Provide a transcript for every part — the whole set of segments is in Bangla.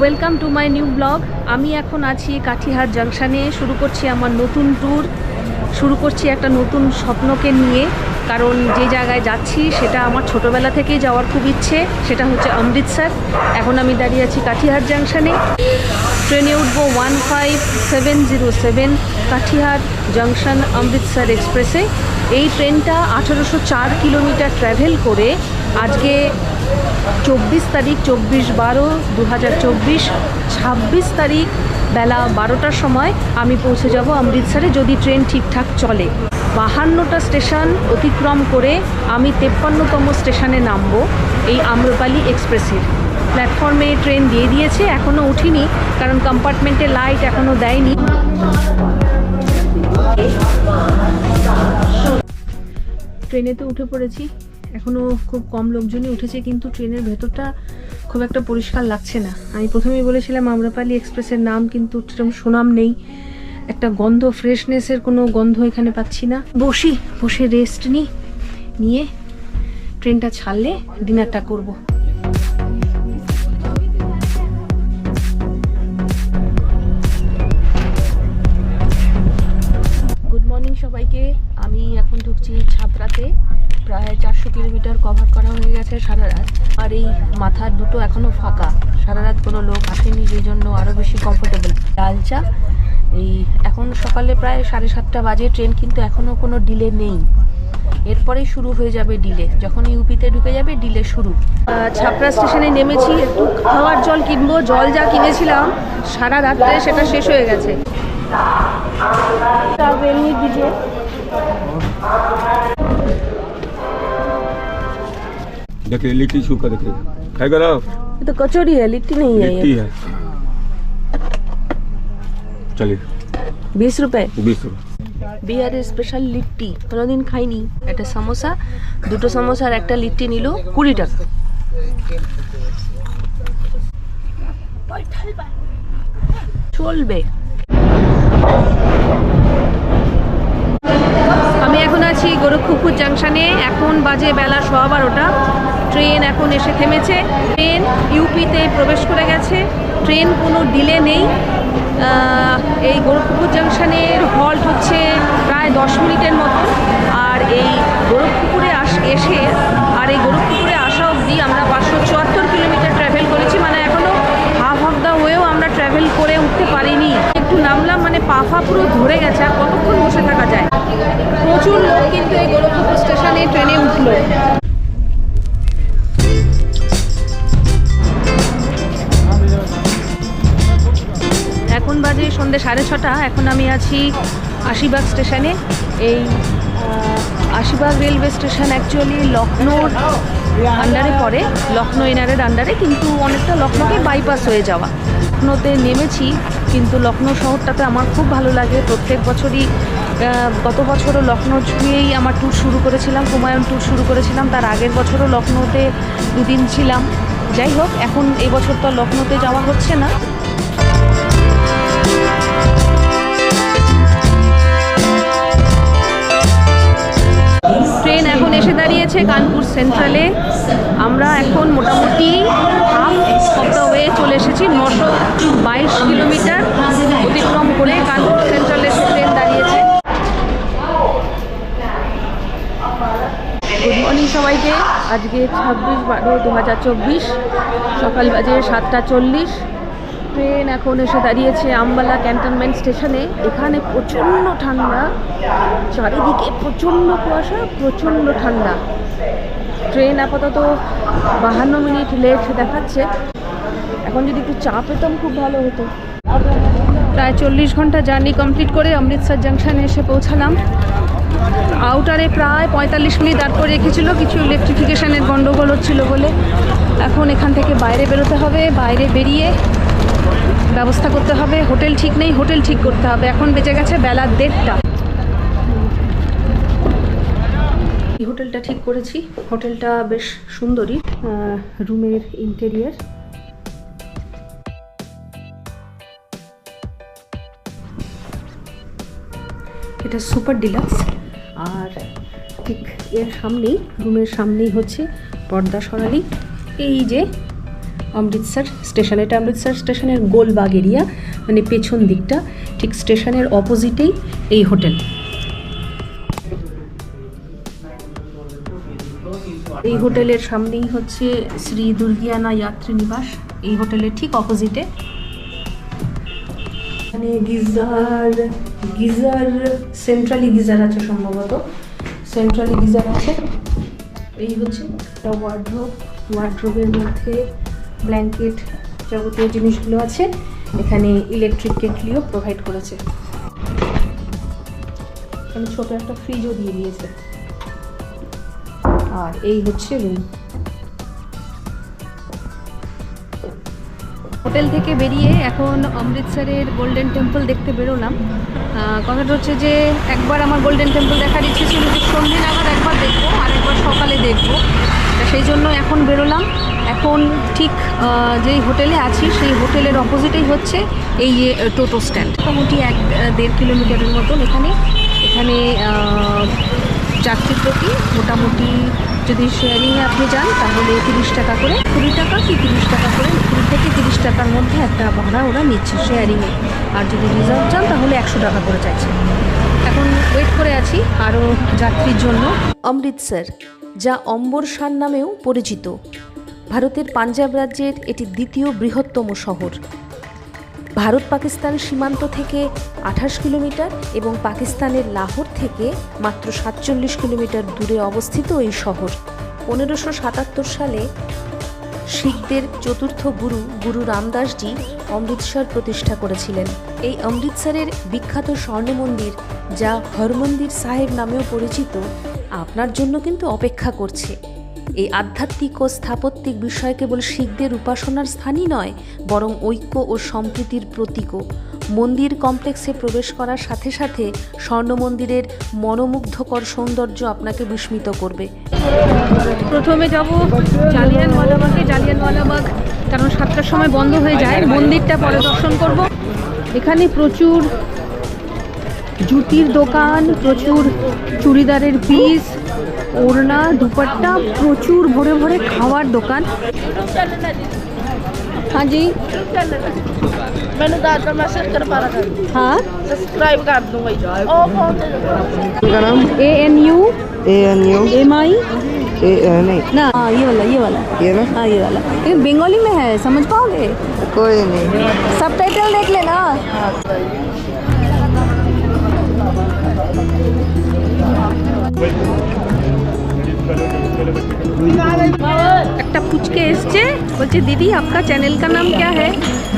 Welcome to my new blog আমি এখন আছি কাঠিহার জাংশনে। শুরু করছি আমার নতুন ট্যুর শুরু করছি একটা নতুন স্বপ্নকে নিয়ে। কারণ যে জায়গায় যাচ্ছি, সেটা আমার ছোটোবেলা থেকেই যাওয়ার খুব ইচ্ছে। সেটা হচ্ছে অমৃতসর। এখন আমি দাঁড়িয়ে আছি কাঠিহার জাংশনে। ট্রেনে উঠবো one five seven zero seven Katihar junction Amritsar এক্সপ্রেসে। এই ট্রেনটা আঠেরোশো চার কিলোমিটার ট্র্যাভেল করে আজকে চব্বিশ তারিখ চব্বিশ বারো দু হাজার চব্বিশ, ছাব্বিশ তারিখ বেলা বারোটার সময় আমি পৌঁছে যাব অমৃতসরে যদি ট্রেন ঠিকঠাক চলে। বাহান্নটা স্টেশন অতিক্রম করে আমি তেপ্পান্নতম স্টেশনে নামবো এই আম্রপালি এক্সপ্রেসের। প্ল্যাটফর্মে ট্রেন দিয়ে দিয়েছে এখনও উঠিনি, কারণ কম্পার্টমেন্টে লাইট এখনও দেয়নি। ট্রেনে তো উঠে পড়েছি। এখনও খুব কম লোকজনই উঠেছে, কিন্তু ট্রেনের ভেতরটা খুব একটা পরিষ্কার লাগছে না। আমি প্রথমেই বলেছিলাম আমরাপালি এক্সপ্রেসের নাম, কিন্তু সেরকম সুনাম নেই। একটা গন্ধ ফ্রেশনেসের কোনো গন্ধ এখানে পাচ্ছি না। বসি, বসে রেস্ট নিই নিয়ে ট্রেনটা ছাড়লে ডিনারটা করব। চারশো কিলোমিটার কভার করা হয়ে গেছে সারা রাত আর এই মাথার দুটো এখনও ফাঁকা। সারা রাত কোনো লোক আসেনি সেই জন্য আরও বেশি কমফোর্টেবল লাল চা, এই এখন সকালে প্রায় সাড়ে সাতটা বাজে ট্রেন, কিন্তু এখনও কোনো ডিলে নেই। এরপরেই শুরু হয়ে যাবে ডিলে যখন ইউপিতে ঢুকে যাবে ডিলে শুরু। ছাপড়া স্টেশনে নেমেছি, একটু খাওয়ার জল কিনবো, জল যা কিনেছিলাম, সারা রাত্রে সেটা শেষ হয়ে গেছে। देखिए लिट्टी सूखा देखिए खाएगा ना ये तो कचौड़ी है लिट्टी नहीं है लिट्टी ये है चलिए बीस रुपए बीस रुपये বিহারের স্পেশাল লিট্টি কোনোদিন খাইনি একটা সমোসা দুটো সমোসা আর একটা লিট্টি নিল কুড়ি টাকা চলবে আমি এখন আছি গোরক্ষপুর জাংশনে এখন বাজে বেলা সোয়া বারোটা ট্রেন এখন এসে থেমেছে। ট্রেন ইউপিতে প্রবেশ করে গেছে। ট্রেন কোনো ডিলে নেই। এই গোরক্ষপুর জাংশনের হল্ট হচ্ছে প্রায় দশ মিনিটের মতো। আর এই গোরক্ষপুরে আস, এসে আর এই গোরক্ষপুরে আসা অবধি আমরা পাঁচশো চুয়াত্তর কিলোমিটার ট্রাভেল করেছি। মানে এখনও হাফ হাফ দা হয়েও আমরা ট্রাভেল করে উঠতে পারিনি। একটু নামলাম মানে পা ফা পুরো ধরে গেছে। আর কতক্ষণ বসে থাকা যায়? প্রচুর লোক কিন্তু এই গোরখপুর স্টেশনে ট্রেনে উঠল। সন্ধ্যে সাড়ে ছটা, এখন আমি আছি আশিবাগ স্টেশনে। এই আশিবাগ রেলওয়ে স্টেশন অ্যাকচুয়ালি লখনৌর আন্ডারে পড়ে। লখনৌ এনারের আন্ডারে কিন্তু অনেকটা লখনৌকে বাইপাস হয়ে যাওয়া। লখনৌতে নেমেছি, কিন্তু লখনৌ শহরটাতে আমার খুব ভালো লাগে। প্রত্যেক বছরই গত বছরও লখনৌ ছুঁয়েই আমার ট্যুর শুরু করেছিলাম, হুমায়ুন ট্যুর শুরু করেছিলাম। তার আগের বছরও লখনৌতে দুদিন ছিলাম। যাই হোক, এখন এই বছর তো লখনৌতে যাওয়া হচ্ছে না। ট্রেন এখন এসে দাঁড়িয়েছে কানপুর সেন্ট্রালে আমরা এখন মোটামুটি হাফ চলে এসেছি, নশো বাইশ কিলোমিটার অতিক্রম করে কানপুর সেন্ট্রালে ট্রেন দাঁড়িয়েছে। গুড মর্নিং সবাইকে। আজকে ছাব্বিশ বারো দু হাজার চব্বিশ, সকাল বাজে সাতটা চল্লিশ। ট্রেন এখন এসে দাঁড়িয়েছে আম্বালা ক্যান্টনমেন্ট স্টেশনে। এখানে প্রচণ্ড ঠান্ডা, চারিদিকে প্রচণ্ড কুয়াশা, প্রচণ্ড ঠান্ডা। ট্রেন আপাতত বাহান্ন মিনিট লেট দেখাচ্ছে। এখন যদি একটু চা পেতাম খুব ভালো হতো। প্রায় চল্লিশ ঘণ্টা জার্নি কমপ্লিট করে অমৃতসর জাংশনে এসে পৌঁছালাম। আউটারে প্রায় পঁয়তাল্লিশ মিনিট দাঁড় করে রেখেছিল, কিছু ইলেকট্রিফিকেশানের গণ্ডগোল হচ্ছিল বলে। এখন এখান থেকে বাইরে বেরোতে হবে, বাইরে বেরিয়ে ব্যবস্থা করতে হবে। হোটেল ঠিক নেই, হোটেল ঠিক করতে হবে। এখন বেঁচে গেছে বেলা দেড়টা। হোটেলটা ঠিক করেছি। হোটেলটা বেশ সুন্দরই রুমের ইন্টেরিয়ার এটা সুপার ডিলাক্স আর ঠিক এর সামনেই, রুমের সামনেই হচ্ছে পর্দা সরালি। এই যে অমৃতসর স্টেশন, এটা অমৃতসর স্টেশনের গোলবাগ এরিয়া মানে পেছন দিকটা, ঠিক স্টেশনের অপোজিটেই এই হোটেল। এই হোটেলের সামনেই হচ্ছে শ্রী দুর্গিয়ানা যাত্রী নিবাস, এই হোটেলের ঠিক অপোজিটে। এখানে গিজার গিজার, সেন্ট্রালি গিজার আছে সম্ভবত। সেন্ট্রালি গিজার আছে। এই হচ্ছে একটা ওয়ার্ড্রোব ওয়ার্ড্রোবের মধ্যে ব্ল্যাঙ্কেট যাবতীয় জিনিসগুলো আছে। এখানে ইলেকট্রিক কেটলিও প্রোভাইড করেছে। এখানে ছোট একটা ফ্রিজও দিয়ে দিয়েছে। আর এই হচ্ছে রুম হোটেল থেকে বেরিয়ে এখন অমৃতসরের গোল্ডেন টেম্পল দেখতে বেরোলাম। কথাটা হচ্ছে যে একবার আমার গোল্ডেন টেম্পল দেখার ইচ্ছে ছিল সন্ধ্যে নাগাদ একবার দেখব, আর একবার সকালে দেখব। জন্য এখন বেরোলাম। এখন ঠিক যেই হোটেলে আছি সেই হোটেলের অপোজিটেই হচ্ছে এই টোটো স্ট্যান্ড মোটামুটি এক দেড় কিলোমিটারের মতন এখানে। এখানে আহ, যাত্রী প্রতি মোটামুটি যদি শেয়ারিংয়ে আপনি যান তাহলে তিরিশ টাকা করে কুড়ি টাকা কি তিরিশ টাকা করে কুড়ি থেকে তিরিশ টাকার মধ্যে একটা ভাড়া ওরা নিচ্ছে শেয়ারিংয়ে আর যদি রিজার্ভ যান তাহলে একশো টাকা করে চাইছে। এখন ওয়েট করে আছি আরও যাত্রীর জন্য। অমৃতসর। যা অম্বরসার নামেও পরিচিত। ভারতের পাঞ্জাব রাজ্যের এটি দ্বিতীয় বৃহত্তম শহর। ভারত পাকিস্তান সীমান্ত থেকে আঠাশ কিলোমিটার এবং পাকিস্তানের লাহোর থেকে মাত্র সাতচল্লিশ কিলোমিটার দূরে অবস্থিত এই শহর। পনেরোশো সাতাত্তর সালে শিখদের চতুর্থ গুরু গুরু রামদাসজি অমৃতসর প্রতিষ্ঠা করেছিলেন। এই অমৃতসরের বিখ্যাত স্বর্ণ মন্দির যা হরমন্দির সাহেব নামেও পরিচিত আপনার জন্য কিন্তু অপেক্ষা করছে। এই আধ্যাত্মিক ও স্থাপত্যিক বিষয় কেবল শিখদের উপাসনার স্থানই নয়, বরং ঐক্য ও সম্প্রীতির প্রতীকও। মন্দির কমপ্লেক্সে প্রবেশ করার সাথে সাথে স্বর্ণ মন্দিরের মনোমুগ্ধকর সৌন্দর্য আপনাকে বিস্মিত করবে। প্রথমে যাব জালিয়ানওয়ালাবাগে। জালিয়ানওয়ালাবাগ কারণ সাতটার সময় বন্ধ হয়ে যায়। মন্দিরটা পরে দর্শন করব। এখানে প্রচুর जुतर दोकान प्रचुर চুড়িদারের পিস ओरना দুপাট্টা प्रचुर भरे भरे খাওয়ার दोकान। हाँ जी। हाँ? हाँ, हाँ, बंगाली में है समझ पाओगे? कोई नहीं। सब टाइटल देख लेना। पुचके दीदी आपका चैनल का नाम क्या है?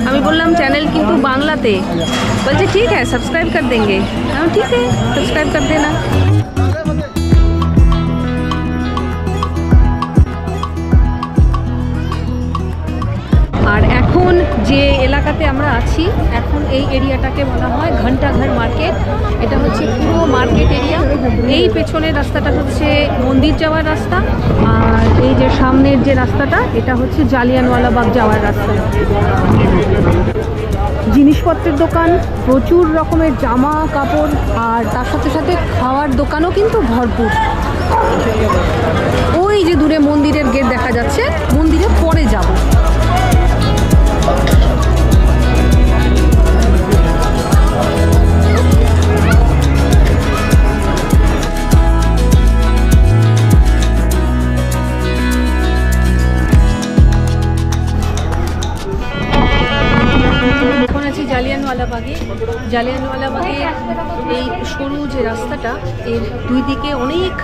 हमें बोल रहा चैनल क्योंकि बांग्लाते बोलिए ठीक है सब्सक्राइब कर देंगे। हम ठीक है सब्सक्राइब कर देना। যে এলাকাতে আমরা আছি, এখন এই এরিয়াটাকে বলা হয় ঘন্টাঘর মার্কেট। এটা হচ্ছে পুরো মার্কেট এরিয়া। এই পেছনের রাস্তাটা হচ্ছে মন্দির যাওয়ার রাস্তা, আর এই যে সামনের যে রাস্তাটা, এটা হচ্ছে জালিয়ানওয়ালাবাগ যাওয়ার রাস্তা। জিনিসপত্রের দোকান, প্রচুর রকমের জামা, কাপড়, আর তার সাথে সাথে খাওয়ার দোকানও কিন্তু ভরপুর। ওই যে দূরে মন্দিরের গেট দেখা যাচ্ছে মন্দিরে পরে যাব। জালিয়ানওয়ালাবাগে এই সরু যে রাস্তাটা, এর দুই দিকে অনেক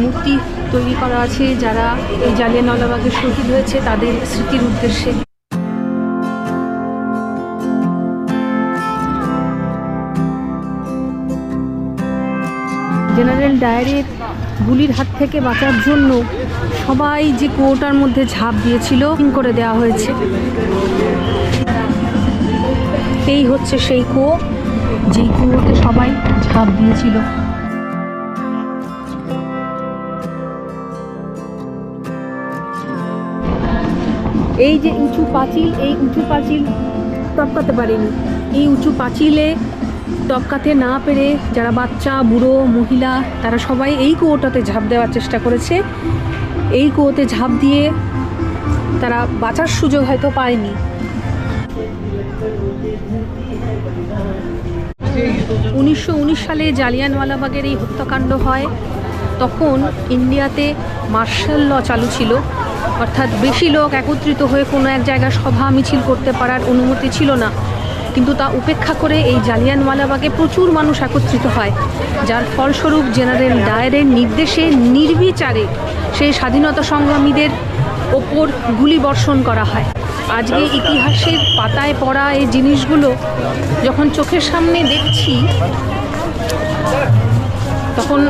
মূর্তি তৈরি করা আছে যারা এই জালিয়ানওয়ালাবাগে শহীদ হয়েছে তাদের স্মৃতির উদ্দেশ্যে। জেনারেল ডায়ারের গুলির হাত থেকে বাঁচার জন্য সবাই যে কুয়োটার মধ্যে ঝাঁপ দিয়েছিল, করে দেওয়া হয়েছে। এই হচ্ছে সেই কুয়ো, যেই কুয়োতে সবাই ঝাঁপ দিয়েছিল। এই যে উঁচু পাঁচিল, এই উঁচু পাঁচিল টপকাতে পারেনি। এই উঁচু পাঁচিলে টপকাতে না পেরে যারা বাচ্চা, বুড়ো, মহিলা, তারা সবাই এই কুয়োটাতে ঝাঁপ দেওয়ার চেষ্টা করেছে। এই কুয়োতে ঝাঁপ দিয়ে তারা বাঁচার সুযোগ হয়তো পায়নি। উনিশশো উনিশ সালে জালিয়ানওয়ালাবাগের এই হত্যাকাণ্ড হয়। তখন ইন্ডিয়াতে মার্শাল ল চালু ছিল। অর্থাৎ বেশি লোক একত্রিত হয়ে কোনো এক জায়গায় সভা মিছিল করতে পারার অনুমতি ছিল না। কিন্তু তা উপেক্ষা করে এই জালিয়ানওয়ালাবাগে প্রচুর মানুষ একত্রিত হয়। যার ফলস্বরূপ জেনারেল ডায়ারের নির্দেশে নির্বিচারে সেই স্বাধীনতা সংগ্রামীদের ওপর গুলি বর্ষণ করা হয়। আজকে ইতিহাসের পাতায় পড়া এই জিনিসগুলো যখন চোখের সামনে দেখছি, তখন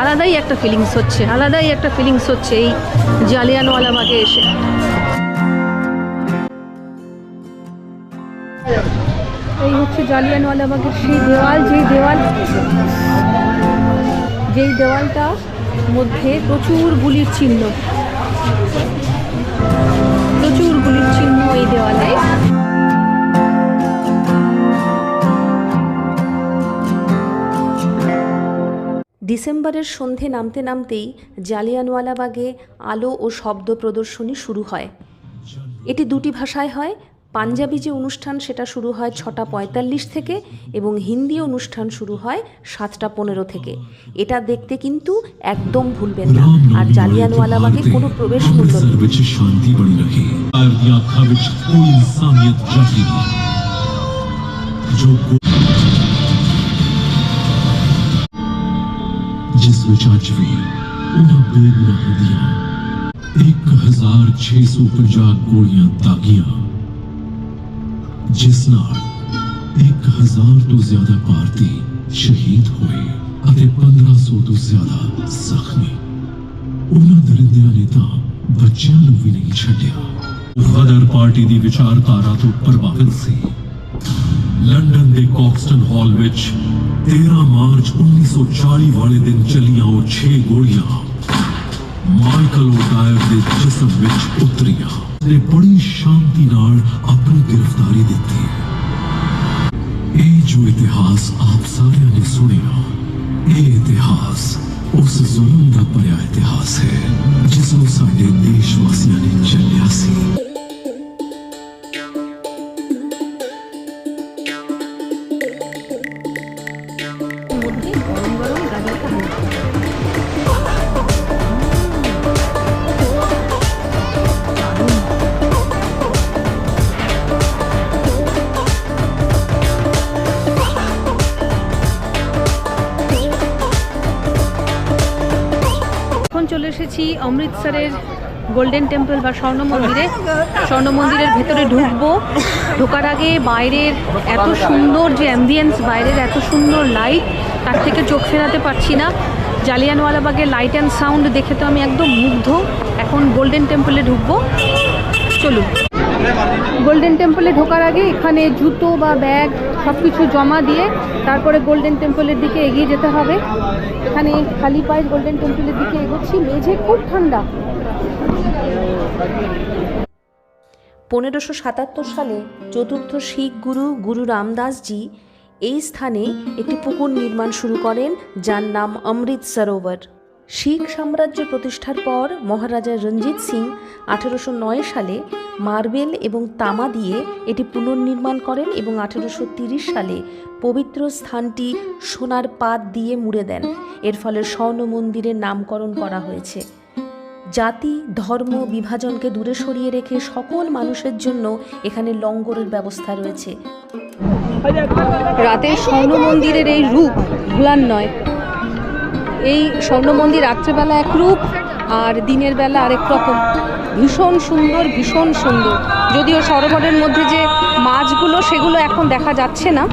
আলাদাই একটা ফিলিংস হচ্ছে, আলাদাই একটা ফিলিংস হচ্ছে এই জালিয়ানওয়ালাবাগে এসে। এই হচ্ছে জালিয়ানওয়ালাবাগের সেই দেওয়াল, যেই দেওয়াল যেই দেওয়ালটা মধ্যে প্রচুর গুলির চিহ্ন। প্রচুর গুলির চিহ্ন এই দেওয়ালে। ডিসেম্বরের সন্ধে নামতে নামতেই জালিয়ানওয়ালাবাগে আলো ও শব্দ প্রদর্শনী শুরু হয়। এটি দুটি ভাষায় হয় পাঞ্জাবি যে অনুষ্ঠান সেটা শুরু হয় ছটা পঁয়তাল্লিশ থেকে এবং হিন্দি অনুষ্ঠান শুরু হয় সাতটা পনেরো থেকে। এটা দেখতে কিন্তু একদম ভুলবেন না। আর জালিয়ানওয়ালাবাগে কোনো প্রবেশ মূল্য ਜਿਸ ਨਾਲ 1000 ਤੋਂ ਜ਼ਿਆਦਾ ਭਾਰਤੀ ਸ਼ਹੀਦ ਹੋਏ ਅਤੇ 1500 ਤੋਂ ਜ਼ਿਆਦਾ ਜ਼ਖਮੀ। ਉਹਨਾਂ ਦਰਿੰਦਿਆਂ ਨੇ ਤਾਂ ਬੱਚਿਆਂ ਨੂੰ ਵੀ ਨਹੀਂ ਛੱਡਿਆ। ਗਦਰ ਪਾਰਟੀ ਦੀ ਵਿਚਾਰਧਾਰਾ ਤੋਂ ਪ੍ਰਭਾਵਿਤ ਸੀ। ਲੰਡਨ ਦੇ ਕੌਕਸਟਨ ਹਾਲ ਵਿੱਚ 13 ਮਾਰਚ 1940 ਵਾਲੇ ਦਿਨ ਚੱਲੀਆਂ ਉਹ 6 ਗੋਲੀਆਂ ਮਾਈਕਲ ਓਡਾਇਰ ਦੇ ਜਿਸਮ ਵਿੱਚ ਉਤਰੀਆਂ। ਨੇ ਬੜੀ ਸ਼ਾਂਤੀ ਨਾਲ ਆਪਣੀ ਗ੍ਰਿਫਤਾਰੀ ਦਿੱਤੀ। ਇਹ ਜੋ ਇਤਿਹਾਸ ਆਪ ਸਾਰਿਆਂ ਨੇ ਸੁਣਿਆ, ਇਹ ਇਤਿਹਾਸ ਉਸ ਜ਼ੁਲਮ ਦਾ ਭਰਿਆ ਇਤਿਹਾਸ ਹੈ, ਜਿਸ ਨੂੰ ਸਾਡੇ ਦੇਸ਼ ਵਾਸੀਆਂ ਨੇ ਚੱਲਿਆ ਸੀ। চলে এসেছি অমৃতসরের গোল্ডেন টেম্পল বা স্বর্ণ মন্দিরে। স্বর্ণ মন্দিরের ভেতরে ঢুকবো। ঢোকার আগে বাইরের এত সুন্দর যে অ্যাম্বিয়েন্স বাইরের এত সুন্দর লাইট তার থেকে চোখ ফেরাতে পারছি না। জালিয়ানওয়ালাবাগের লাইট অ্যান্ড সাউন্ড দেখে তো আমি একদম মুগ্ধ। এখন গোল্ডেন টেম্পলে ঢুকবো। চলুন। গোল্ডেন টেম্পলে ঢোকার আগে এখানে জুতো বা ব্যাগ সব কিছু জমা দিয়ে তারপরে গোল্ডেন টেম্পলের দিকে এগিয়ে যেতে হবে। এখানে খালি পায়ে গোল্ডেন টেম্পলের দিকে এগোচ্ছি। মেঝে খুব ঠান্ডা। পনেরোশো সাতাত্তর সালে চতুর্থ শিখ গুরু গুরু রামদাসজি এই স্থানে একটি পুকুর নির্মাণ শুরু করেন, যার নাম অমৃত সরোবর। শিখ সাম্রাজ্য প্রতিষ্ঠার পর মহারাজা রঞ্জিত সিং আঠেরোশো নয় সালে মার্বেল এবং তামা দিয়ে এটি পুনর্নির্মাণ করেন এবং আঠেরোশো তিরিশ সালে পবিত্র স্থানটি সোনার পাত দিয়ে মুড়ে দেন। এর ফলে স্বর্ণ মন্দিরের নামকরণ করা হয়েছে। জাতি, ধর্ম, বিভাজনকে দূরে সরিয়ে রেখে সকল মানুষের জন্য এখানে লঙ্গরের ব্যবস্থা রয়েছে। রাতের স্বর্ণ মন্দিরের এই রূপ ভুলার নয়। এই স্বর্ণ মন্দির রাত্রেবেলা এক রূপ আর দিনের বেলা আরেক রকম। ভীষণ সুন্দর ভীষণ সুন্দর। যদিও সরোবরের মধ্যে যে মাছগুলো সেগুলো এখন দেখা যাচ্ছে না।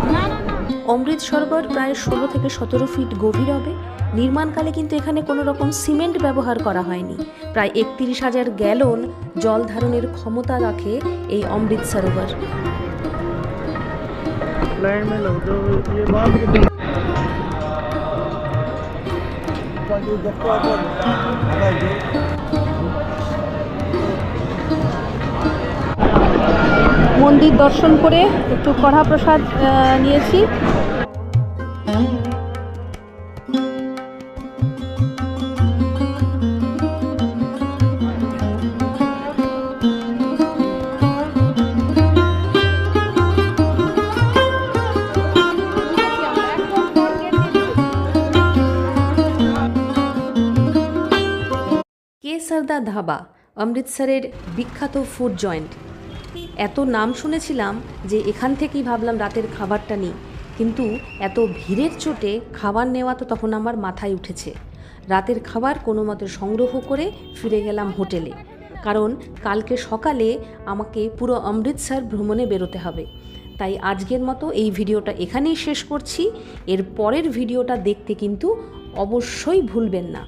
অমৃত সরোবর প্রায় ষোলো থেকে সতেরো ফিট গভীর হবে। নির্মাণকালে কিন্তু এখানে কোনো রকম সিমেন্ট ব্যবহার করা হয়নি। প্রায় একত্রিশ হাজার গ্যালন জল ধারণের ক্ষমতা রাখে এই অমৃত সরোবর। মন্দির দর্শন করে একটু কড়া প্রসাদ নিয়েছি। দা ধাবা, অমৃতসরের বিখ্যাত ফুড জয়েন্ট। এত নাম শুনেছিলাম যে এখান থেকেই ভাবলাম রাতের খাবারটা নিই, কিন্তু এত ভিড়ের চোটে খাবার নেওয়া তো তখন আমার মাথায় উঠেছে। রাতের খাবার কোনো মতে সংগ্রহ করে ফিরে গেলাম হোটেলে, কারণ কালকে সকালে আমাকে পুরো অমৃতসর ভ্রমণে বেরোতে হবে। তাই আজকের মতো এই ভিডিওটা এখানেই শেষ করছি। এর পরের ভিডিওটা দেখতে কিন্তু অবশ্যই ভুলবেন না।